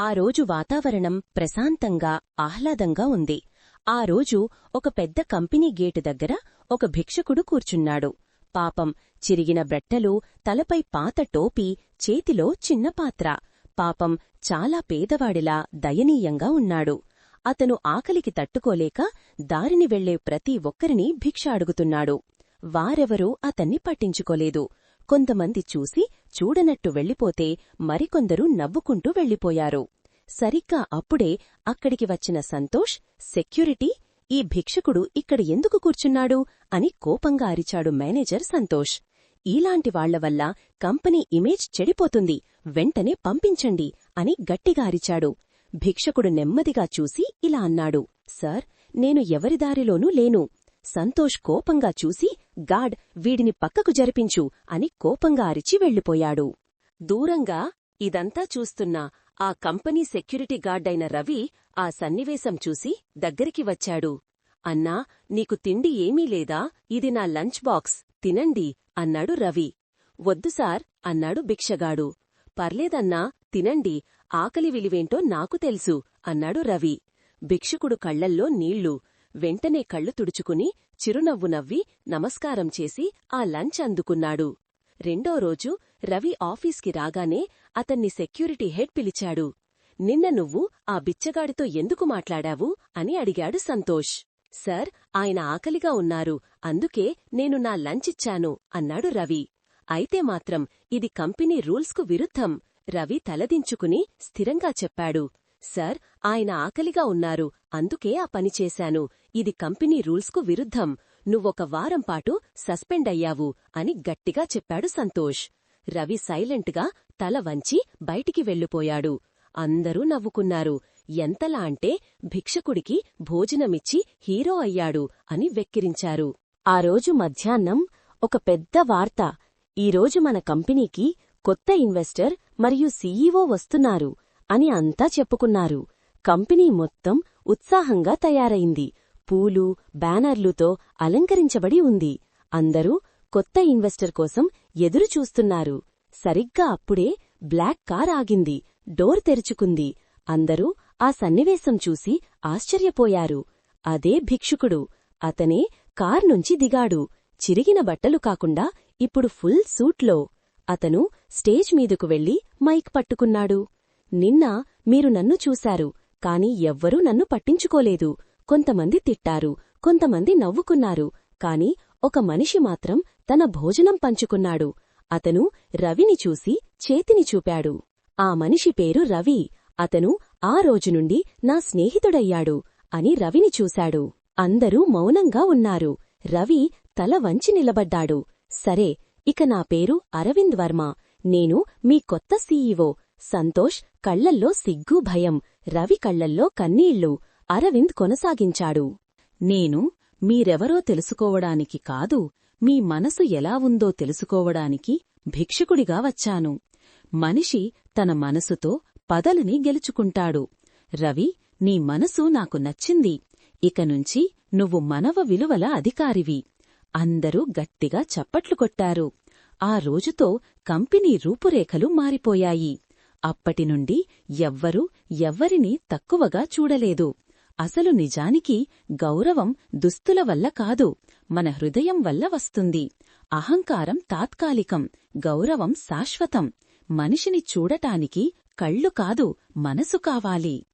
ఆ రోజు వాతావరణం ప్రశాంతంగా ఆహ్లాదంగా ఉంది. ఆ రోజు ఒక పెద్ద కంపెనీ గేటు దగ్గర ఒక భిక్షకుడు కూర్చున్నాడు. పాపం చిరిగిన బ్రెట్టలు తలపై పాత టోపీ చేతిలో చిన్న పాత్ర. పాపం చాలా పేదవాడిలా దయనీయంగా ఉన్నాడు. అతను ఆకలికి తట్టుకోలేక దారిని వెళ్ళే ప్రతి ఒక్కరినీ భిక్ష అడుగుతున్నాడు. వారెవరూ అతన్ని పట్టించుకోలేదు. కొంతమంది చూసి చూడనట్టు వెళ్ళిపోతే మరికొందరు నవ్వుకుంటూ వెళ్ళిపోయారు. సరిగ్గా అప్పుడే అక్కడికి వచ్చిన సంతోష్ సెక్యూరిటీ ఈ భిక్షకుడు ఇక్కడ ఎందుకు కూర్చున్నాడు అని కోపంగా అరిచాడు మేనేజర్ సంతోష్. ఈలాంటి వాళ్ళ వల్ల కంపెనీ ఇమేజ్ చెడిపోతుంది వెంటనే పంపించండి అని గట్టిగా అరిచాడు. భిక్షకుడు నెమ్మదిగా చూసి ఇలా అన్నాడు సార్ నేను ఎవరిదారిలోనూ లేను. సంతోష్ కోపంగా చూసి గాడ్ వీడిని పక్కకు జరిపించు అని కోపంగా అరిచి వెళ్ళిపోయాడు. దూరంగా ఇదంతా చూస్తున్న ఆ కంపెనీ సెక్యూరిటీ గార్డైన రవి ఆ సన్నివేశం చూసి దగ్గరికి వచ్చాడు. అన్నా నీకు తిండి ఏమీ లేదా? ఇది నా లంచ్ బాక్స్. తినండి అన్నాడు రవి. వద్దు సార్ అన్నాడు భిక్షగాడు. పర్లేదన్నా తినండి. ఆకలి విలువేంటో నాకు తెలుసు అన్నాడు రవి. భిక్షుకుడు కళ్ళల్లో నీళ్ళు. వెంటనే కళ్ళు తుడుచుకుని చిరునవ్వు నవ్వి నమస్కారం చేసి ఆ లంచ్ అందుకున్నాడు. రెండో రోజు రవి ఆఫీస్కి రాగానే అతన్ని సెక్యూరిటీ హెడ్ పిలిచాడు. నిన్న నువ్వు ఆ బిచ్చగాడితో ఎందుకు మాట్లాడావు? అని అడిగాడు సంతోష్. సార్ ఆయన ఆకలిగా ఉన్నారు. అందుకే నేను నా లంచ్ ఇచ్చాను అన్నాడు రవి. అయితే మాత్రం ఇది కంపెనీ రూల్స్కు విరుద్ధం రవి తలదించుకుని స్థిరంగా చెప్పాడు. సార్ ఆయన ఆకలిగా ఉన్నారు. అందుకే ఆ పని చేశాను. ఇది కంపెనీ రూల్స్కు విరుద్ధం. నువ్వొక వారం పాటు సస్పెండ్ అయ్యావు అని గట్టిగా చెప్పాడు సంతోష్. రవి సైలెంట్గా తల వంచి బయటికి వెళ్ళిపోయాడు. అందరూ నవ్వుకున్నారు. ఎంతలా అంటే భిక్షకుడికి భోజనమిచ్చి హీరో అయ్యాడు అని వెక్కిరించారు. ఆ రోజు మధ్యాహ్నం ఒక పెద్ద వార్త. ఈరోజు మన కంపెనీకి కొత్త ఇన్వెస్టర్ మరియు సీఈఓ వస్తున్నారు. అని అంతా చెప్పుకున్నారు. కంపెనీ మొత్తం ఉత్సాహంగా తయారైంది. పూలు బ్యానర్లుతో అలంకరించబడి ఉంది. అందరూ కొత్త ఇన్వెస్టర్ కోసం ఎదురు చూస్తున్నారు. సరిగ్గా అప్పుడే బ్లాక్ కార్ ఆగింది. డోర్ తెరుచుకుంది. అందరూ ఆ సన్నివేశం చూసి ఆశ్చర్యపోయారు. అదే భిక్షుకుడు. అతనే కార్ నుంచి దిగాడు. చిరిగిన బట్టలు కాకుండా ఇప్పుడు ఫుల్ సూట్లో. అతను స్టేజ్ మీదకు వెళ్ళి మైక్ పట్టుకున్నాడు. నిన్న మీరు నన్ను చూశారు కాని ఎవ్వరూ నన్ను పట్టించుకోలేదు. కొంతమంది తిట్టారు కొంతమంది నవ్వుకున్నారు కాని ఒక మనిషి మాత్రం తన భోజనం పంచుకున్నాడు. అతను రవిని చూసి చేతిని చూపాడు. ఆ మనిషి పేరు రవి. అతను ఆ రోజు నుండి నా స్నేహితుడయ్యాడు అని రవిని చూశాడు. అందరూ మౌనంగా ఉన్నారు. రవి తల వంచి నిలబడ్డాడు. సరే ఇక నా పేరు అరవింద్ వర్మ. నేను మీ కొత్త సీఈఓ. సంతోష్ కళ్ళల్లో సిగ్గు భయం. రవి కళ్ళల్లో కన్నీళ్ళు. అరవింద్ కొనసాగించాడు. నేను మీరెవరో తెలుసుకోవడానికి కాదు మీ మనసు ఎలా ఉందో తెలుసుకోవడానికి భిక్షుకుడిగా వచ్చాను. మనిషి తన మనసుతో పదలని గెలుచుకుంటాడు. రవి నీ మనసు నాకు నచ్చింది. ఇకనుంచి నువ్వు మనవ విలువల అధికారివి. అందరూ గట్టిగా చప్పట్లు కొట్టారు. ఆ రోజుతో కంపెనీ రూపురేఖలు మారిపోయాయి. అప్పటినుండి ఎవ్వరూ ఎవ్వరినీ తక్కువగా చూడలేదు. అసలు నిజానికి గౌరవం దుస్తుల వల్ల కాదు మన హృదయం వల్ల వస్తుంది. అహంకారం తాత్కాలికం గౌరవం శాశ్వతం. మనిషిని చూడటానికి కళ్ళు కాదు మనసు కావాలి.